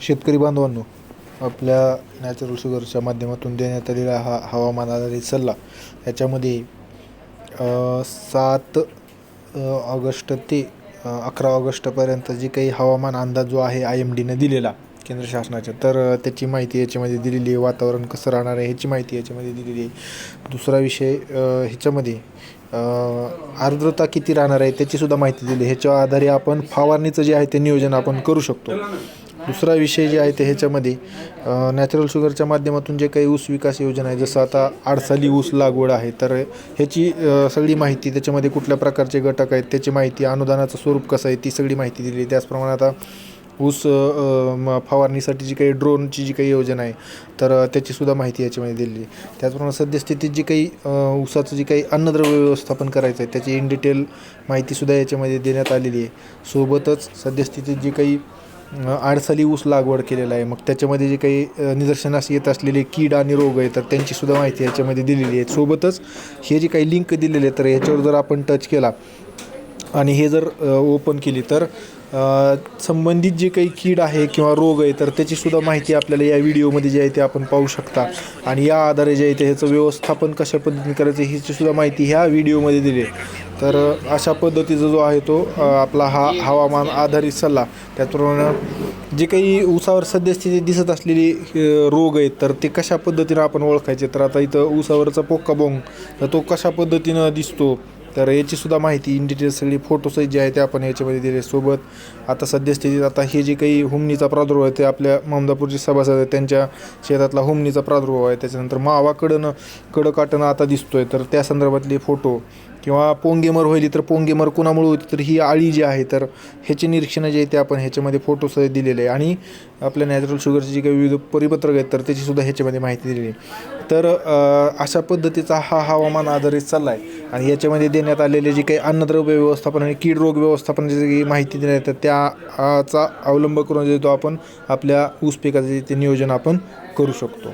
शेतकरी बांधवांनो आपल्या नॅचरल शुगरच्या माध्यमातून देण्यात आलेला हा हवामान आधारित सल्ला याच्यामध्ये सात ऑगस्ट ते अकरा ऑगस्टपर्यंत जे काही हवामान अंदाज जो आहे आय एम डीनं दिलेला केंद्र शासनाच्या तर त्याची माहिती याच्यामध्ये दिलेली आहे वातावरण कसं राहणार आहे ह्याची माहिती याच्यामध्ये दिलेली आहे. दुसरा विषय ह्याच्यामध्ये आर्द्रता किती राहणार आहे त्याचीसुद्धा माहिती दिली आहे. ह्याच्या आधारे आपण फवारणीचं जे आहे ते नियोजन आपण करू शकतो. दुसरा विषय जे आहे ते ह्याच्यामध्ये नॅचरल शुगरच्या माध्यमातून जे काही ऊस विकास योजना आहे जसं आता आडसाली ऊस लागवड आहे तर ह्याची सगळी माहिती त्याच्यामध्ये कुठल्या प्रकारचे घटक आहेत त्याची माहिती अनुदानाचं स्वरूप कसं आहे ती सगळी माहिती दिली आहे. त्याचप्रमाणे आता ऊस फवारणीसाठी जी काही ड्रोनची जी काही योजना आहे तर त्याचीसुद्धा माहिती याच्यामध्ये दिलेली आहे त्याचप्रमाणे सद्यस्थितीत जी काही ऊसाचं जी काही अन्नद्रव्य व्यवस्थापन करायचं आहे त्याची इन डिटेल माहितीसुद्धा याच्यामध्ये देण्यात आलेली आहे सोबतच सद्यस्थितीत जी काही आडसाली ऊस लागवड केलेला आहे. मग त्याच्यामध्ये जे काही निदर्शनास येत असलेले कीड आणि रोग आहे तर त्यांचीसुद्धा माहिती याच्यामध्ये दिलेली आहे. सोबतच हे जे काही लिंक दिलेले आहे तर याच्यावर जर आपण टच केला आणि हे जर ओपन केली तर संबंधित जे काही कीड आहे किंवा रोग आहे तर त्याचीसुद्धा माहिती आपल्याला या व्हिडिओमध्ये जे आहे ते आपण पाहू शकता. आणि या आधारे जे आहे ते ह्याचं व्यवस्थापन कशा पद्धतीने करायचं ह्याचीसुद्धा माहिती ह्या व्हिडिओमध्ये दिली आहे. तर अशा पद्धतीचा जो आहे तो आपला हा हवामान आधारित सल्ला. त्याचप्रमाणे जे काही ऊसावर सद्यस्थिती दिसत असलेली रोग आहेत तर ते कशा पद्धतीनं आपण ओळखायचे? तर आता इथं ऊसावरचा पोक्का बोंग तर तो कशा पद्धतीनं दिसतो? तर याचीसुद्धा माहिती इन डिटेल सगळी फोटोसही जे आहे ते आपण याच्यामध्ये दिले सोबत. आता सद्यस्थितीत आता हे जे काही हुमणीचा प्रादुर्भाव आहे ते आपल्या ममदापूरचे सभासद आहेत त्यांच्या शेतातला हुमणीचा प्रादुर्भाव आहे. त्याच्यानंतर मावा कडनं कडं काटणं आता दिसतोय. तर त्या संदर्भातले फोटो किंवा पोंगेमर व्हायली तर पोंगेमर कुणामुळे होती तर ही आळी जी आहे तर ह्याचे निरीक्षणं जे आहे ते आपण ह्याच्यामध्ये फोटोस दिलेले आहे. आणि आपल्या नॅचरल शुगरचे जे काही विविध परिपत्रक आहेत तर त्याचीसुद्धा ह्याच्यामध्ये माहिती दिलेली आहे. तर अशा पद्धतीचा हा हवामान आधारित चालला आहे. आणि याच्यामध्ये देण्यात आलेले जे काही अन्नद्रव्य व्यवस्थापन आणि कीड रोग व्यवस्थापनाची जी काही माहिती देण्यात येते त्याचा अवलंब करून जे तो आपण आपल्या ऊस पिकाचे ते नियोजन आपण करू शकतो.